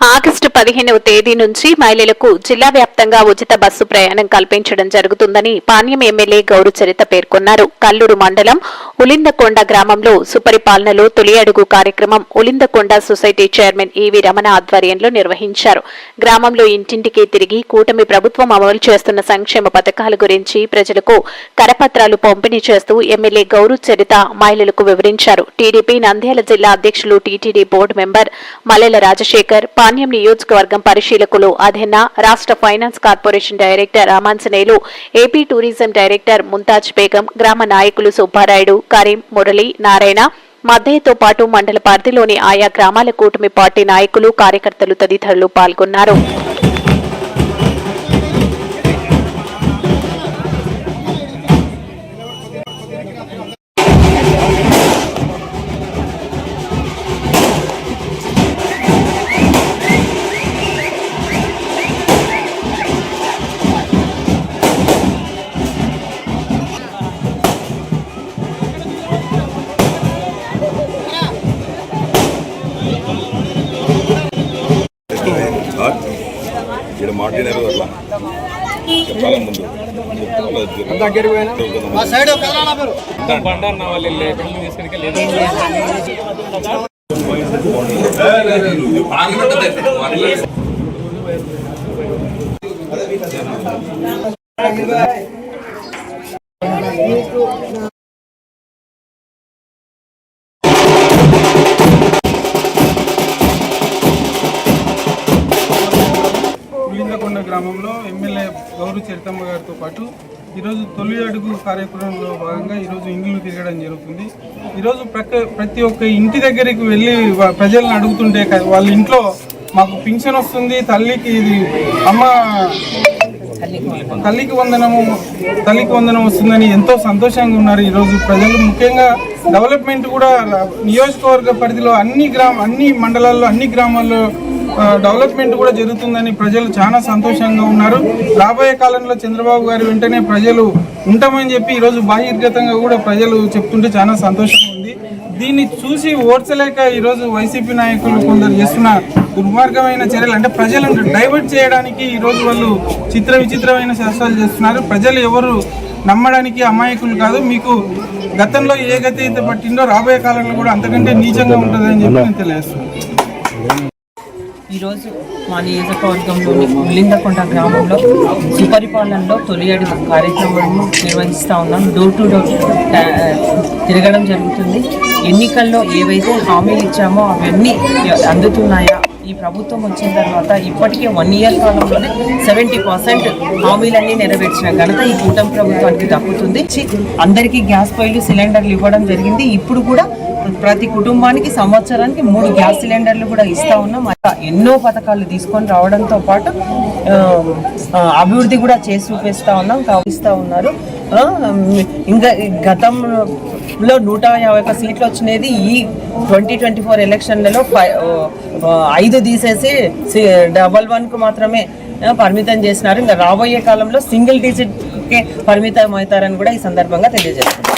August పదిహేనవ తేదీ నుంచి మహిళలకు జిల్లా వ్యాప్తంగా ఉచిత బస్సు ప్రయాణం కల్పించడం జరుగుతుందని పాణ్యం ఎమ్మెల్యే గౌరచరిత పేర్కొన్నారు. కల్లూరు మండలం ఉలిందకొండ గ్రామంలో సుపరిపాలనలో తొలి అడుగు కార్యక్రమం ఉలిందకొండ సొసైటీ చైర్మన్ ఈవి రమణ ఆధ్వర్యంలో నిర్వహించారు. గ్రామంలో ఇంటింటికి తిరిగి కూటమి ప్రభుత్వం అమలు చేస్తున్న సంక్షేమ పథకాల గురించి ప్రజలకు కరపత్రాలు పంపిణీ చేస్తూ ఎమ్మెల్యే గౌరచరిత మహిళలకు వివరించారు. టీడీపీ నంద్యాల జిల్లా అధ్యక్షులు TTD board member Mallela Rajasekhar Panyam నియోజకవర్గం పరిశీలకులు అధెన్న రాష్ట్ర finance corporation director Ramanjaneyulu AP tourism director Mumtaz Begum గ్రామ నాయకులు సుబ్బారాయుడు కరీం మురళి నారాయణ మద్దయ్యతో పాటు మండల పరిధిలోని ఆయా గ్రామాల కూటమి పార్టీ నాయకులు కార్యకర్తలు తదితరులు పాల్గొన్నారు. మాట్లాడారు అట్లా. చెప్పాలా ముందు? దగ్గరికి ఎమ్మెల్యే గౌరీ చరితమ్మ గారితో పాటు ఈరోజు తొలి అడుగు కార్యక్రమంలో భాగంగా ఈరోజు ఇండ్లు తిరగడం జరుగుతుంది. ఈరోజు ప్రక్క ప్రతి ఒక్క ఇంటి దగ్గరికి వెళ్ళి ప్రజలను అడుగుతుంటే వాళ్ళ ఇంట్లో మాకు పింఛన్ వస్తుంది తల్లికి ఇది అమ్మ తల్లికి వందనము తల్లికి వందనం వస్తుందని ఎంతో సంతోషంగా ఉన్నారు ఈరోజు ప్రజలు. ముఖ్యంగా డెవలప్మెంట్ కూడా నియోజకవర్గ పరిధిలో అన్ని గ్రామ అన్ని మండలాల్లో అన్ని గ్రామాల్లో డెవలప్మెంట్ కూడా జరుగుతుందని ప్రజలు చాలా సంతోషంగా ఉన్నారు. రాబోయే కాలంలో చంద్రబాబు గారు వెంటనే ప్రజలు ఉంటామని చెప్పి ఈరోజు బహిర్గతంగా కూడా ప్రజలు చెప్తుంటే చాలా సంతోషంగా ఉంది. దీన్ని చూసి ఓడ్చలేక ఈరోజు వైసీపీ నాయకులు కొందరు చేస్తున్న దుర్మార్గమైన చర్యలు అంటే ప్రజలను డైవర్ట్ చేయడానికి ఈరోజు వాళ్ళు చిత్ర విచిత్రమైన శాస్త్రాలు చేస్తున్నారు. ప్రజలు ఎవరు నమ్మడానికి అమాయకులు కాదు. మీకు గతంలో ఏ గతి అయితే పట్టిందో రాబోయే కాలంలో కూడా అంతకంటే నీచంగా ఉంటుందని చెప్పి నేను తెలియజేస్తున్నాను. ఈరోజు మా నియోజకవర్గంలోని ఉల్లిందకొండ గ్రామంలో సుపరిపాలనలో తొలి అడుగు కార్యక్రమాన్ని నిర్వహిస్తూ ఉన్నాం. డోర్ టు డోర్ తిరగడం జరుగుతుంది. ఎన్నికల్లో ఏవైతే హామీలు ఇచ్చామో అవన్నీ అందుతున్నాయా? ఈ ప్రభుత్వం వచ్చిన తర్వాత ఇప్పటికే వన్ ఇయర్ కాలంలోనే సెవెంటీ పర్సెంట్ హామీలన్నీ నెరవేర్చిన ఘనత ఈ కూటమి ప్రభుత్వానికి దక్కుతుంది. అందరికీ గ్యాస్ పొయ్యిలు సిలిండర్లు ఇవ్వడం జరిగింది. ఇప్పుడు కూడా ప్రతి కుటుంబానికి సంవత్సరానికి మూడు గ్యాస్ సిలిండర్లు కూడా ఇస్తా ఉన్నాం. అలా ఎన్నో పథకాలు తీసుకొని రావడంతో పాటు అభివృద్ధి కూడా చేసి చూపిస్తా ఉన్నాం ఇస్తా ఉన్నారు. ఇంకా గతంలో నూట యాభై ఒక్క సీట్లు వచ్చినది ఈ ట్వంటీ ట్వంటీ ఫోర్ ఎలక్షన్లలో ఫైవ్ ఐదు తీసేసి సి- డబల్ వన్కు మాత్రమే పరిమితం చేసినారు. ఇంకా రాబోయే కాలంలో సింగిల్ డిజిట్కే పరిమితం అవుతారని కూడా ఈ సందర్భంగా తెలియజేస్తున్నారు